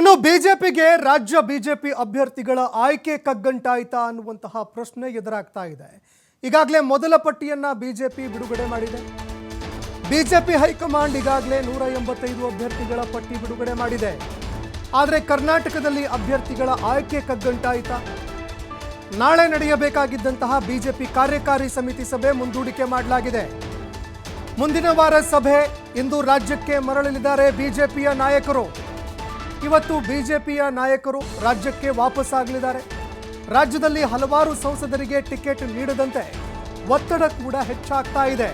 ಇನ್ನು ಬಿಜೆಪಿಗೆ ರಾಜ್ಯ ಬಿಜೆಪಿ ಅಭ್ಯರ್ಥಿಗಳ ಆಯ್ಕೆ ಕಗ್ಗಂಟಾಯಿತಾ ಅನ್ನುವಂತಹ ಪ್ರಶ್ನೆ ಎದುರಾಗ್ತಾ ಇದೆ. ಈಗಾಗಲೇ ಮೊದಲ ಪಟ್ಟಿಯನ್ನ ಬಿಜೆಪಿ ಬಿಡುಗಡೆ ಮಾಡಿದೆ. ಬಿಜೆಪಿ ಹೈಕಮಾಂಡ್ ಈಗಾಗಲೇ ನೂರ ಎಂಬತ್ತೈದು ಅಭ್ಯರ್ಥಿಗಳ ಪಟ್ಟಿ ಬಿಡುಗಡೆ ಮಾಡಿದೆ. ಆದರೆ ಕರ್ನಾಟಕದಲ್ಲಿ ಅಭ್ಯರ್ಥಿಗಳ ಆಯ್ಕೆ ಕಗ್ಗಂಟಾಯಿತಾ? ನಾಳೆ ನಡೆಯಬೇಕಾಗಿದ್ದಂತಹ ಬಿಜೆಪಿ ಕಾರ್ಯಕಾರಿ ಸಮಿತಿ ಸಭೆ ಮುಂದೂಡಿಕೆ ಮಾಡಲಾಗಿದೆ. ಮುಂದಿನ ವಾರ ಸಭೆ, ಇಂದು ರಾಜ್ಯಕ್ಕೆ ಮರಳಲಿದ್ದಾರೆ ಬಿಜೆಪಿಯ ನಾಯಕರು. ಇವತ್ತು ಬಿಜೆಪಿಯ ನಾಯಕರು ರಾಜ್ಯಕ್ಕೆ ವಾಪಸ್ ಆಗಲಿದ್ದಾರೆ ರಾಜ್ಯದಲ್ಲಿ ಹಲವಾರು ಸಂಸದರಿಗೆ ಟಿಕೆಟ್ ನೀಡದಂತೆ ಒತ್ತಡ ಕೂಡ ಹೆಚ್ಚಾಗ್ತಾ ಇದೆ.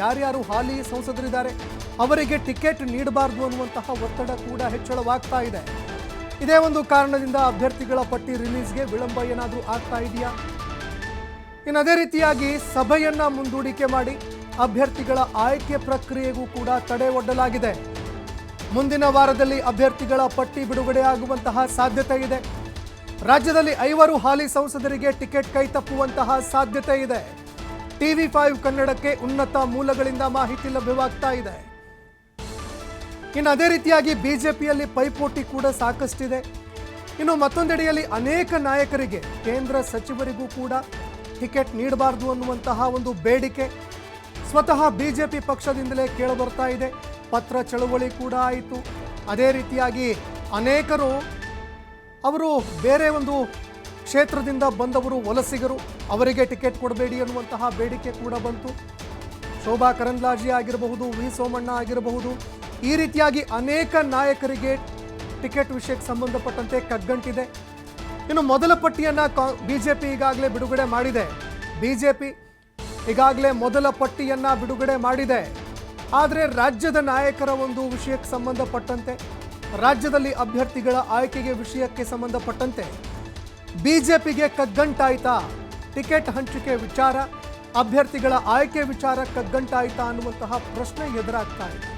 ಯಾರ್ಯಾರು ಹಾಲಿ ಸಂಸದರಿದ್ದಾರೆ, ಅವರಿಗೆ ಟಿಕೆಟ್ ನೀಡಬಾರದು ಅನ್ನುವಂತಹ ಒತ್ತಡ ಕೂಡ ಹೆಚ್ಚಳವಾಗ್ತಾ ಇದೆ. ಇದೇ ಒಂದು ಕಾರಣದಿಂದ ಅಭ್ಯರ್ಥಿಗಳ ಪಟ್ಟಿ ರಿಲೀಸ್ಗೆ ವಿಳಂಬ ಏನಾದರೂ ಆಗ್ತಾ ಇದೆಯಾ? ಇನ್ನು ಅದೇ ರೀತಿಯಾಗಿ ಸಭೆಯನ್ನ ಮುಂದೂಡಿಕೆ ಮಾಡಿ ಅಭ್ಯರ್ಥಿಗಳ ಆಯ್ಕೆ ಪ್ರಕ್ರಿಯೆಗೂ ಕೂಡ ತಡೆ ಒಡ್ಡಲಾಗಿದೆ ಮುಂದಿನ ವಾರದಲ್ಲಿ ಅಭ್ಯರ್ಥಿಗಳ ಪಟ್ಟಿ ಬಿಡುಗಡೆಯಾಗುವಂತಹ ಸಾಧ್ಯತೆ ಇದೆ. ರಾಜ್ಯದಲ್ಲಿ ಐವರು ಹಾಲಿ ಸಂಸದರಿಗೆ ಟಿಕೆಟ್ ಕೈ ತಪ್ಪುವಂತಹ ಸಾಧ್ಯತೆ ಇದೆ. ಟಿವಿ ಫೈವ್ ಕನ್ನಡಕ್ಕೆ ಉನ್ನತ ಮೂಲಗಳಿಂದ ಮಾಹಿತಿ ಲಭ್ಯವಾಗ್ತಾ ಇದೆ. ಇನ್ನು ಅದೇ ರೀತಿಯಾಗಿ ಬಿಜೆಪಿಯಲ್ಲಿ ಪೈಪೋಟಿ ಕೂಡ ಸಾಕಷ್ಟಿದೆ. ಇನ್ನು ಮತ್ತೊಂದೆಡೆಯಲ್ಲಿ ಅನೇಕ ನಾಯಕರಿಗೆ ಕೇಂದ್ರ ಸಚಿವರಿಗೂ ಕೂಡ ಟಿಕೆಟ್ ನೀಡಬಾರದು ಅನ್ನುವಂತಹ ಒಂದು ಬೇಡಿಕೆ. ಸ್ವತಃ ಬಿಜೆಪಿ ಪಕ್ಷದಿಂದಲೇ ಕೇಳಬರ್ತಾ ಇದೆ. ಪತ್ರ ಚಳುವಳಿ ಕೂಡ ಆಯಿತು. ಅದೇ ರೀತಿಯಾಗಿ ಅನೇಕರು ಅವರು ಬೇರೆ ಒಂದು ಕ್ಷೇತ್ರದಿಂದ ಬಂದವರು ವಲಸಿಗರು. ಅವರಿಗೆ ಟಿಕೆಟ್ ಕೊಡಬೇಡಿ ಅನ್ನುವಂತಹ ಬೇಡಿಕೆ ಕೂಡ ಬಂತು. ಶೋಭಾ ಕರಂದ್ಲಾಜಿ ಆಗಿರಬಹುದು, ವಿ ಸೋಮಣ್ಣ ಆಗಿರಬಹುದು, ಈ ರೀತಿಯಾಗಿ ಅನೇಕ ನಾಯಕರಿಗೆ ಟಿಕೆಟ್ ವಿಷಯಕ್ಕೆ ಸಂಬಂಧಪಟ್ಟಂತೆ ಕಗ್ಗಂಟಿದೆ. ಇನ್ನು ಮೊದಲ ಪಟ್ಟಿಯನ್ನು ಕಾ, ಬಿಜೆಪಿ ಈಗಾಗಲೇ ಬಿಡುಗಡೆ ಮಾಡಿದೆ. ಬಿಜೆಪಿ ಈಗಾಗಲೇ ಮೊದಲ ಪಟ್ಟಿಯನ್ನು ಬಿಡುಗಡೆ ಮಾಡಿದೆ. ಆದರೆ ರಾಜ್ಯದ ನಾಯಕರ ಒಂದು ವಿಷಯಕ್ಕೆ ಸಂಬಂಧಪಟ್ಟಂತೆ, ರಾಜ್ಯದಲ್ಲಿ ಅಭ್ಯರ್ಥಿಗಳ ಆಯ್ಕೆಗೆ ವಿಷಯಕ್ಕೆ ಸಂಬಂಧಪಟ್ಟಂತೆ ಬಿಜೆಪಿಗೆ ಕಗ್ಗಂಟಾಯ್ತಾ? ಟಿಕೆಟ್ ಹಂಚಿಕೆ ವಿಚಾರ, ಅಭ್ಯರ್ಥಿಗಳ ಆಯ್ಕೆ ವಿಚಾರ ಕಗ್ಗಂಟಾಯ್ತಾ ಅನ್ನುವಂತಹ ಪ್ರಶ್ನೆ ಎದುರಾಗ್ತಾ ಇದೆ.